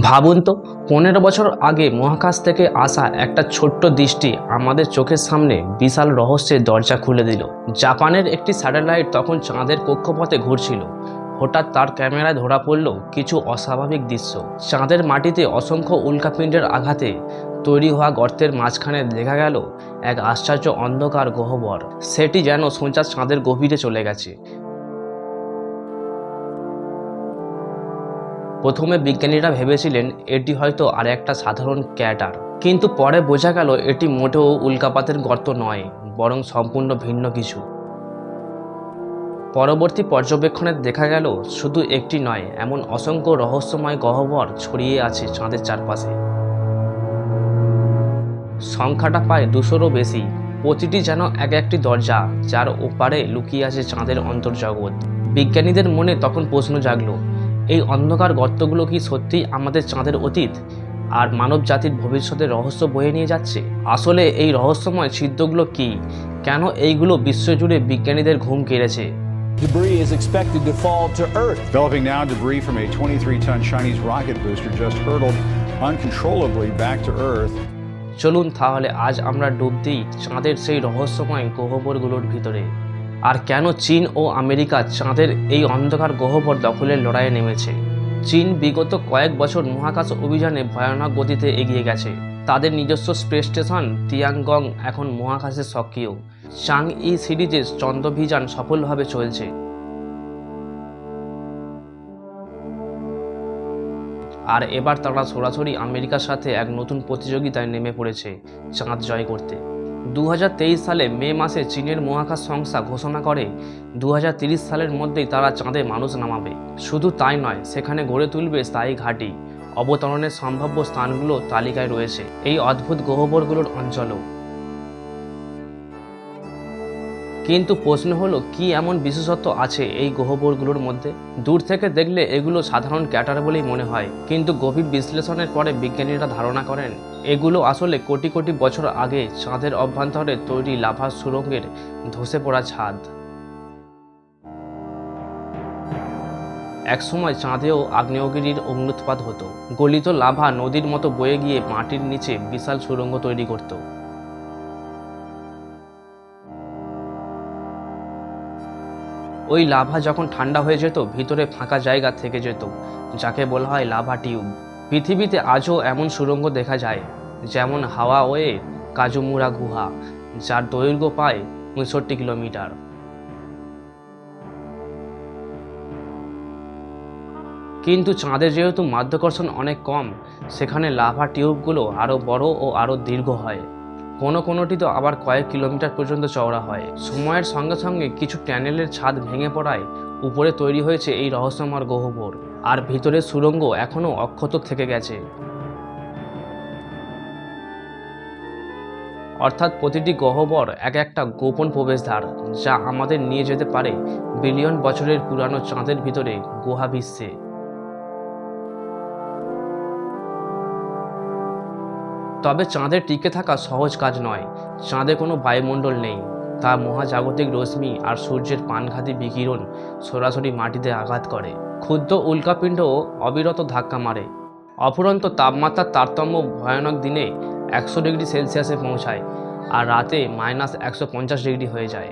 ভাবুন তো, পনেরো বছর আগে মহাকাশ থেকে আসা একটা ছোট্ট দৃষ্টি আমাদের চোখের সামনে বিশাল রহস্যের দরজা খুলে দিল। জাপানের একটি স্যাটেলাইট তখন চাঁদের কক্ষপথে ঘুরছিল। হঠাৎ তার ক্যামেরায় ধরা পড়ল কিছু অস্বাভাবিক দৃশ্য। চাঁদের মাটিতে অসংখ্য উল্কাপিণ্ডের আঘাতে তৈরি হওয়া গর্তের মাঝখানে দেখা গেল এক আশ্চর্য অন্ধকার গহ্বর। সেটি যেন সোজা চাঁদের গভীরে চলে গেছে। প্রথমে বিজ্ঞানীরা ভেবেছিলেন এটি হয়তো আর একটা সাধারণ ক্যাটার। কিন্তু পরে বোঝা গেল এটি মোটেও উল্কাপাতের গর্ত নয়, বরং সম্পূর্ণ ভিন্ন কিছু। পরবর্তী পর্যবেক্ষণে দেখা গেল শুধু একটি নয়, এমন অসংখ্য রহস্যময় গহ্বর ছড়িয়ে আছে চাঁদের চারপাশে। সংখ্যাটা প্রায় দুশোরও বেশি। প্রতিটি যেন এক একটি দরজা, যার ওপারে লুকিয়ে আছে চাঁদের অন্তর্জগৎ। বিজ্ঞানীদের মনে তখন প্রশ্ন জাগলো এই অন্ধকার গর্তগুলো কি সত্যিই আমাদের চাঁদের অতীত? আর মানব জাতির ভবিষ্যতের রহস্য বয়ে নিয়ে যাচ্ছে? আসলে এই রহস্যময় ছিদ্রগুলো কি? কেন এইগুলো বিশ্বজুড়ে বিজ্ঞানীদের ঘুম কেড়েছে? Debris is expected to fall to Earth. Developing now, debris from a 23 ton Chinese rocket booster just hurtled uncontrollably back to Earth. চলুন তাহলে আজ আমরা ডুব দিই চাঁদের সেই রহস্যময় গহ্বরগুলোর ভিতরে। আর কেন চীন ও আমেরিকা চাঁদের এই অন্ধকার গহ্বর দখলের লড়াইয়ে নেমেছে? চীন বিগত কয়েক বছর মহাকাশ অভিযানে ভয়ানক গতিতে এগিয়ে গেছে। তাদের নিজস্ব স্পেস স্টেশন তিয়াংগং এখন মহাকাশে সক্রিয়। চাং ই সিরিজে চন্দ্রভিযান সফলভাবে চলছে। আর এবার তারা সরাসরি আমেরিকার সাথে এক নতুন প্রতিযোগিতায় নেমে পড়েছে চাঁদ জয় করতে। দু হাজার তেইশ সালে মে মাসে চীনের মহাকাশ সংস্থা ঘোষণা করে দু সালের মধ্যেই তারা চাঁদে মানুষ নামাবে। শুধু তাই নয়, সেখানে গড়ে তুলবে স্থায়ী ঘাঁটি। অবতরণের সম্ভাব্য স্থানগুলো তালিকায় রয়েছে। এই অদ্ভুত গহ্বরগুলোর অঞ্চলও। কিন্তু প্রশ্ন হলো, কি এমন বিশেষত্ব আছে এই গহ্বরগুলোর মধ্যে? দূর থেকে দেখলে এগুলো সাধারণ ক্যাটার বলেই মনে হয়। কিন্তু গভীর বিশ্লেষণের পরে বিজ্ঞানীরা ধারণা করেন, এগুলো আসলে কোটি কোটি বছর আগে চাঁদের অভ্যন্তরে তৈরি লাভা সুরঙ্গের ধসে পড়া ছাদ। একসময় চাঁদেও আগ্নেয়গিরির অগ্নুৎপাত হতো। গলিত লাভা নদীর মতো বয়ে গিয়ে মাটির নিচে বিশাল সুরঙ্গ তৈরি করত। ওই লাভা যখন ঠান্ডা হয়ে যেত, ভিতরে ফাঁকা জায়গা থেকে যেত, যাকে বলা হয় লাভা টিউব। পৃথিবীতে আজও এমন সুড়ঙ্গ দেখা যায়, যেমন হাওয়া ওয়ে কাজুমুরা গুহা, যার দৈর্ঘ্য পায় পঁয়ষট্টি কিলোমিটার। কিন্তু চাঁদে যেহেতু মাধ্যাকর্ষণ অনেক কম, সেখানে লাভা টিউবগুলো আরও বড় ও আরও দীর্ঘ হয়। কোনো কোনোটি তো আবার কয়েক কিলোমিটার পর্যন্ত চওড়া হয়। সময়ের সঙ্গে সঙ্গে কিছু ট্যানেলের ছাদ ভেঙে পড়ায় উপরে তৈরি হয়েছে এই রহস্যময় গহ্বর। আর ভিতরের সুরঙ্গ এখনও অক্ষত থেকে গেছে। অর্থাৎ প্রতিটি গহ্বর এক একটা গোপন প্রবেশদ্বার, যা আমাদের নিয়ে যেতে পারে বিলিয়ন বছরের পুরানো চাঁদের ভিতরে গুহা বিশ্বে। তবে চাঁদে টিকে থাকা সহজ কাজ নয়। চাঁদে কোনো বায়ুমণ্ডল নেই। তা মহাজাগতিক রশ্মি আর সূর্যের প্রাণঘাতী বিকিরণ সরাসরি মাটিতে আঘাত করে। ক্ষুদ্র উল্কাপিণ্ডও অবিরত ধাক্কা মারে। অফুরন্ত তাপমাত্রার তারতম্য ভয়ানক দিনে একশো ডিগ্রি সেলসিয়াসে পৌঁছায় আর রাতে মাইনাস একশো পঞ্চাশ ডিগ্রি হয়ে যায়।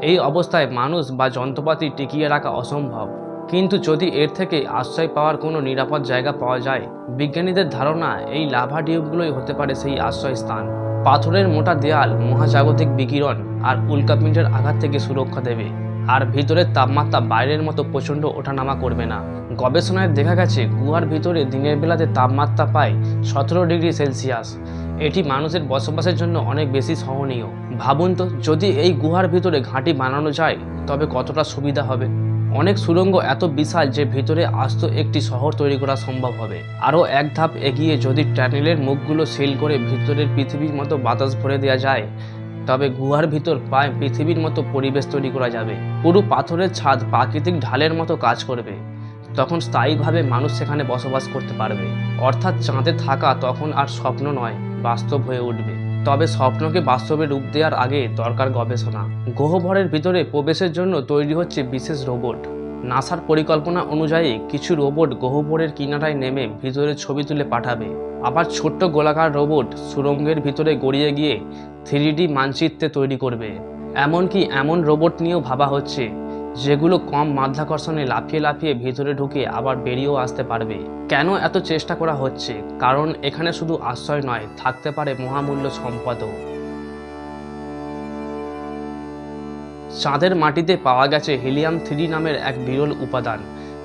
এই অবস্থায় মানুষ বা যন্ত্রপাতি টিকিয়ে রাখা অসম্ভব। কিন্তু যদি এর থেকে আশ্রয় পাওয়ার কোনো নিরাপদ জায়গা পাওয়া যায়, বিজ্ঞানীদের ধারণা এই লাভা টিউবগুলোই হতে পারে সেই আশ্রয়স্থান পাথরের মোটা দেয়াল, মহাজাগতিক বিকিরণ আর উল্কাপিণ্ডের আঘাত থেকে সুরক্ষা দেবে। আর ভিতরের তাপমাত্রা বাইরের মতো প্রচণ্ড ওঠানামা করবে না। গবেষণায় দেখা গেছে, গুহার ভিতরে দিনের বেলাতে তাপমাত্রা পায় সতেরো ডিগ্রি সেলসিয়াস। এটি মানুষের বসবাসের জন্য অনেক বেশি সহনীয়। ভাবুন তো, যদি এই গুহার ভিতরে ঘাঁটি বানানো যায়, তবে কতটা সুবিধা হবে? অনেক সুড়ঙ্গ এত বিশাল যে ভিতরে আস্ত একটি শহর তৈরি করা সম্ভব হবে। আরও এক ধাপ এগিয়ে যদি ট্যানেলের মুখগুলো সিল করে ভিতরের পৃথিবীর মতো বাতাস ভরে দেওয়া যায়, তবে গুহার ভিতর প্রায় পৃথিবীর মতো পরিবেশ তৈরি করা যাবে। পুরো পাথরের ছাদ প্রাকৃতিক ঢালের মতো কাজ করবে। তখন স্থায়ীভাবে মানুষ সেখানে বসবাস করতে পারবে। অর্থাৎ চাঁদে থাকা তখন আর স্বপ্ন নয়, বাস্তব হয়ে উঠবে। তবে স্বপ্নকে বাস্তবে রূপ দেওয়ার আগে দরকার গবেষণা। গহ্বরের ভিতরে প্রবেশের জন্য তৈরি হচ্ছে বিশেষ রোবট। নাসার পরিকল্পনা অনুযায়ী কিছু রোবট গহ্বরের কিনারায় নেমে ভিতরে ছবি তুলে পাঠাবে। আবার ছোট্ট গোলাকার রোবট সুরঙ্গের ভিতরে গড়িয়ে গিয়ে থ্রি মানচিত্রে তৈরি করবে। এমনকি এমন রোবট নিয়েও ভাবা হচ্ছে। যেগুলো কম মাধ্যাকর্ষণে লাফিয়ে লাফিয়ে ভেতরে ঢুকে আবার বেরিয়েও আসতে পারবে। কেন এত চেষ্টা করা হচ্ছে? কারণ এখানে শুধু আশ্রয় নয়, থাকতে পারে মহামূল্য সম্পদও। চাঁদের মাটিতে পাওয়া গেছে হিলিয়াম থ্রি নামের এক বিরল উপাদান।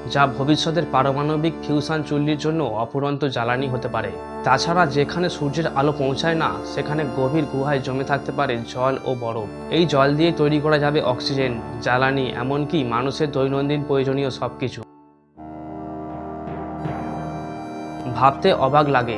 যা ভবিষ্যতের পারমাণবিক ফিউশন চুল্লির জন্য অপুরন্ত জ্বালানি হতে পারে। তাছাড়া যেখানে সূর্যের আলো পৌঁছায় না, সেখানে গভীর গুহায় জমে থাকতে পারে জল ও বরফ। এই জল দিয়ে তৈরি করা যাবে অক্সিজেন, জ্বালানি, এমনকি মানুষের দৈনন্দিন প্রয়োজনীয় সব কিছু ভাবতে অবাক লাগে,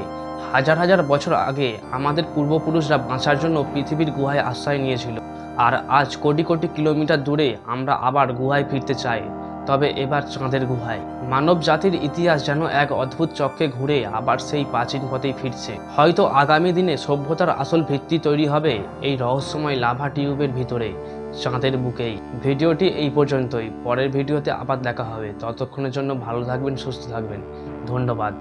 হাজার হাজার বছর আগে আমাদের পূর্বপুরুষরা বাঁচার জন্য পৃথিবীর গুহায় আশ্রয় নিয়েছিল। আর আজ কোটি কোটি কিলোমিটার দূরে আমরা আবার গুহায় ফিরতে চাই। তবে এবার চাঁদের গুহায়। মানব জাতির ইতিহাস যেন এক অদ্ভুত চক্রে ঘুরে আবার সেই প্রাচীন পথেই ফিরছে। হয়তো আগামী দিনে সভ্যতার আসল ভিত্তি তৈরি হবে এই রহস্যময় লাভা টিউবের ভিতরে, চাঁদের বুকেই। ভিডিওটি এই পর্যন্তই। পরের ভিডিওতে আবার দেখা হবে। ততক্ষণের জন্য ভালো থাকবেন, সুস্থ থাকবেন। ধন্যবাদ।